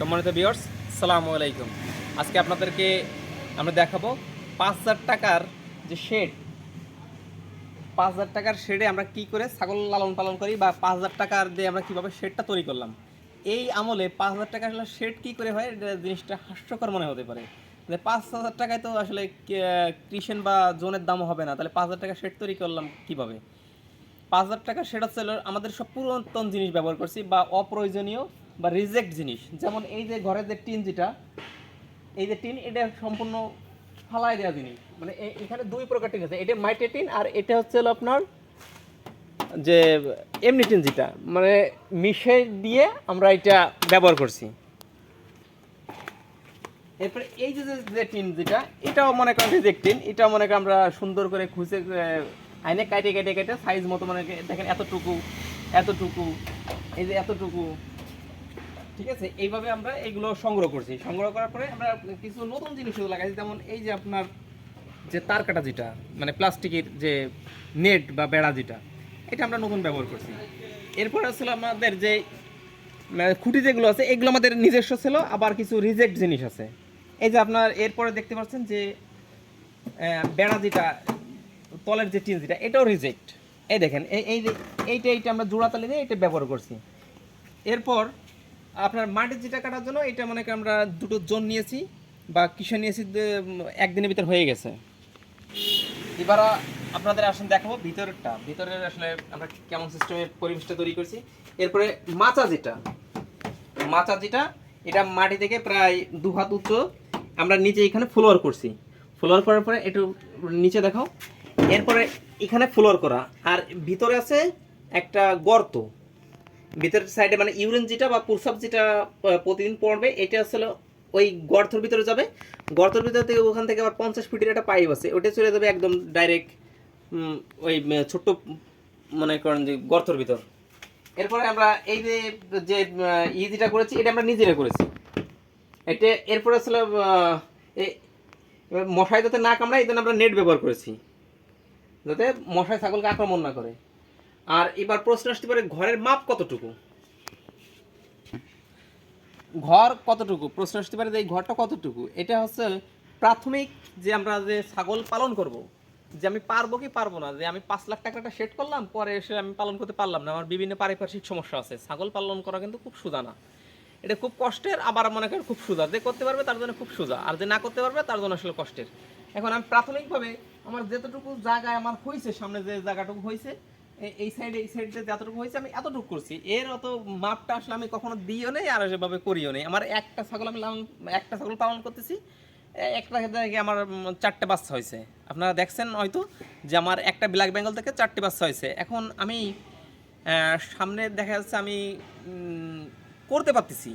সম্মানিত বিয়ার্স সালামু আলাইকুম। আজকে আপনাদেরকে আমরা দেখাবো পাঁচ হাজার টাকার যে শেড পাঁচ হাজার টাকার শেডে আমরা কি করে ছাগল লালন পালন করি বা পাঁচ হাজার টাকার দিয়ে আমরা কীভাবে শেডটা তৈরি করলাম। এই আমলে পাঁচ হাজার টাকা আসলে শেড কী করে হয়? জিনিসটা হাস্যকর মনে হতে পারে। পাঁচ হাজার টাকায় তো আসলে কৃষণ বা জোনের দামও হবে না। তাহলে পাঁচ হাজার টাকা শেড তৈরি করলাম কীভাবে? পাঁচ হাজার টাকা শেড হচ্ছে আমাদের সব পুরাতন জিনিস ব্যবহার করছি বা অপ্রয়োজনীয় বা রিজেক্ট জিনিস। যেমন এই যে ঘরের যে টিন যেটা, এই যে টিন, এটা সম্পূর্ণ ফালাই দেওয়া জিনিস। মানে এখানে দুই প্রকার টিন আছে, এটা মাইটে টিন আর এটা হচ্ছে হলো আপনার যে এমনি টিন যেটা। মানে মিশে দিয়ে আমরা এটা ব্যবহার করছি। এরপরে এই যে যে- টিন যেটা, এটাও মনে করেন রিজেক্ট টিন, এটাও মনে করেন আমরা সুন্দর করে খুঁজে আইনে কাটে কেটে কেটে সাইজ মতো মনে দেখেন এতটুকু এতটুকু, এই যে এতটুকু। ঠিক আছে? এইভাবে আমরা এগুলো সংগ্রহ করছি। সংগ্রহ করার পরে আমরা কিছু নতুন জিনিসও লাগাইছি। যেমন এই যে আপনার যে তার কাটা যেটা মানে প্লাস্টিকের যে নেট বা বেড়া যেটা, এটা আমরা নতুন ব্যবহার করছি। এরপর ছিল আমাদের যে মানে খুঁটি যেগুলো আছে, এগুলো আমাদের নিজস্ব ছিল, আবার কিছু রিজেক্ট জিনিস আছে। এই যে আপনার এরপরে দেখতে পাচ্ছেন যে বেড়া যেটা, তলের যে টিন যেটা, এটাও রিজেক্ট। এই দেখেন, এই এইটা এইটা আমরা জোড়া তালে দিয়ে এটা ব্যবহার করছি। এরপর আপনার মাটির যেটা কাটার জন্য, এটা মনে করেন আমরা দুটো জোন নিয়েছি বা কিসে নিয়েছি একদিনের ভিতর হয়ে গেছে। এবার আপনাদের আসলে দেখাবো ভিতরেরটা। ভিতরের আসলে আমরা কেমন সিস্টেমের পরিবেশটা তৈরি করছি। এরপরে মাচা যেটা মাচা যেটা, এটা মাটি থেকে প্রায় দু হাত উচ্চ আমরা নিচে এখানে ফ্লোর করছি। ফ্লোর করার পরে একটু নিচে দেখাও। এরপরে এখানে ফ্লোর করা। আর ভিতরে আছে একটা গর্ত। ভিতরের সাইডে মানে ইউরিন যেটা বা পুলসাপ যেটা প্রতিদিন পড়বে, এটা আসলে ওই গর্তর ভিতরে যাবে। গর্তের ভিতর থেকে ওখান থেকে আবার পঞ্চাশ ফিটের একটা পাইপ আছে, ওটা চলে যাবে একদম ডাইরেক্ট ওই ছোট্ট, মনে করেন যে গর্তর ভিতর। এরপরে আমরা এই যে যে ই যেটা করেছি, এটা আমরা নিজেরা করেছি। এটা, এরপরে আসলে মশাই যাতে না কামড়ায়, এই আমরা নেট ব্যবহার করেছি। যাতে মশাই ছাগলকে আক্রমণ না করে। আর এবার প্রশ্ন আসতে পারে, ঘরের মাপ কতটুকু? ঘর কতটুকু? প্রশ্ন আসতে পারে যে এই ঘরটা কতটুকু? এটা হচ্ছে প্রাথমিক যে আমরা যে ছাগল পালন করব, যে আমি পারব কি পারব না? যে আমি পাঁচ লাখ টাকাটা সেট করলাম, পরে এসে আমি পালন করতে পারলাম না। আমার বিভিন্ন পারিপার্শ্বিক সমস্যা আছে। ছাগল পালন করা কিন্তু খুব সোজা না। এটা খুব কষ্টের, আবার মনে করেন খুব সোজা। যে করতে পারবে তার জন্য খুব সোজা, আর যে না করতে পারবে তার জন্য আসলে কষ্টের। এখন আমি প্রাথমিকভাবে আমার যেতটুকু জায়গায় আমার হয়েছে সামনে যে জায়গাটুকু হয়েছে এই সাইডে এই সাইডে যতটুকু হয়েছে, আমি এতটুকু করছি। এর অত মাপটা আসলে আমি কখনো দিও নেই আর সেভাবে করিও নেই। আমার একটা ছাগল আমি লালন একটা ছাগল পালন করতেছি একটা থেকে আমার চারটে বাচ্চা হয়েছে। আপনারা দেখছেন হয়তো যে আমার একটা ব্ল্যাক বেঙ্গল থেকে চারটে বাচ্চা হয়েছে। এখন আমি সামনে দেখা যাচ্ছে আমি করতে পারতেছি।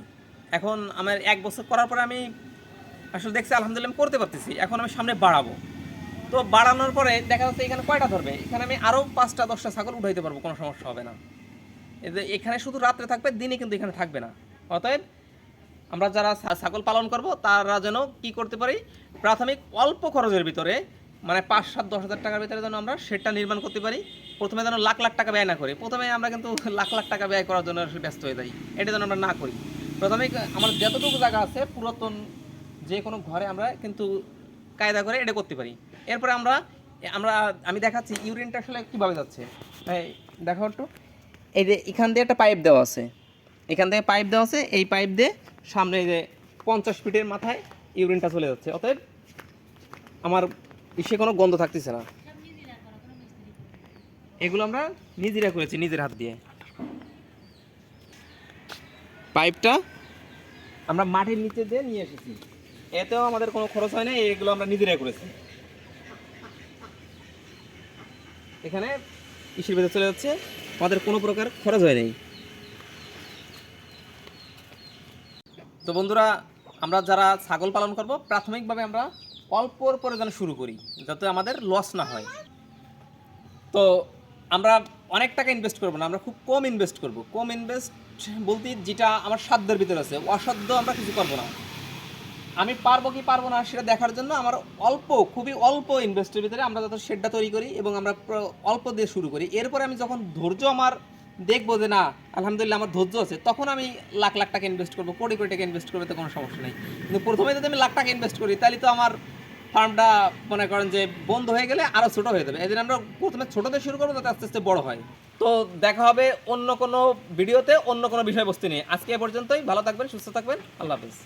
এখন আমার এক বছর করার পরে আমি আসলে দেখছি, আলহামদুলিল্লাহ করতে পারতেছি। এখন আমি সামনে বাড়াবো। তো বাড়ানোর পরে দেখা যাচ্ছে এখানে কয়টা ধরবে? এখানে আমি আরও পাঁচটা, দশটা ছাগল উঠাইতে পারব, কোনো সমস্যা হবে না। এখানে শুধু রাত্রে থাকবে, দিনে কিন্তু এখানে থাকবে না। অতএব আমরা যারা ছাগল পালন করব, তারা যেন কি করতে পারি, প্রাথমিক অল্প খরচের ভিতরে মানে পাঁচ, সাত, দশ হাজার টাকার ভিতরে যেন আমরা সেটটা নির্মাণ করতে পারি, প্রথমে যেন লাখ লাখ টাকা ব্যয় না করি। প্রথমে আমরা কিন্তু লাখ লাখ টাকা ব্যয় করার জন্য ব্যস্ত হয়ে যাই, এটা যেন আমরা না করি। প্রাথমিক আমার যতটুকু জায়গা আছে, পুরাতন যে কোনো ঘরে আমরা কিন্তু কায়দা করে এটা করতে পারি। এরপরে আমরা আমরা, আমি দেখাচ্ছি ইউরিনটা আসলে কীভাবে যাচ্ছে। দেখো একটু। এই যে এখান দিয়ে একটা পাইপ দেওয়া আছে। এখান থেকে পাইপ দেওয়া আছে, এই পাইপ দিয়ে সামনে যে পঞ্চাশ ফিটের মাথায় ইউরিনটা চলে যাচ্ছে। অতএব আমার ইসে কোনো গন্ধ থাকতেছে না। এগুলো আমরা নিজেরা করেছি, নিজের হাত দিয়ে। পাইপটা আমরা মাটির নিচে দিয়ে নিয়ে এসেছি। এতেও আমাদের কোনো খরচ হয় না এগুলো আমরা নিজেরাই করেছি। এখানে ইসের ভেতরে চলে যাচ্ছে, আমাদের কোনো প্রকার খরচ হয় নাই। তো বন্ধুরা, আমরা যারা ছাগল পালন করব, প্রাথমিকভাবে আমরা অল্পর পরে যেন শুরু করি, যাতে আমাদের লস না হয়। তো আমরা অনেক টাকা ইনভেস্ট করব না, আমরা খুব কম ইনভেস্ট করব। কম ইনভেস্ট বলতে যেটা আমার সাধ্যের ভিতরে আছে, অসাধ্য আমরা কিছু করব না। আমি পারব কি পারব না সেটা দেখার জন্য আমার অল্প, খুবই অল্প ইনভেস্টের ভিতরে আমরা যত শেডটা তৈরি করি এবং আমরা অল্প দিয়ে শুরু করি। এরপরে আমি যখন ধৈর্য আমার দেখব যে না, আলহামদুলিল্লাহ আমার ধৈর্য আছে, তখন আমি লাখ লাখ টাকা ইনভেস্ট করব, কোটি কোটি টাকা ইনভেস্ট করবে তো কোনো সমস্যা নেই। কিন্তু প্রথমে যদি আমি লাখ টাকা ইনভেস্ট করি, তাহলে তো আমার ফার্মটা মনে করেন যে বন্ধ হয়ে গেলে আরও ছোটো হয়ে যাবে। জন্য আমরা প্রথমে ছোটোতে শুরু করব, যাতে আস্তে আস্তে বড় হয়। তো দেখা হবে অন্য কোনো ভিডিওতে অন্য কোনো বিষয়বস্তু নিয়ে। আজকে এ পর্যন্তই, ভালো থাকবেন, সুস্থ থাকবেন, আল্লাহ হাফিজ।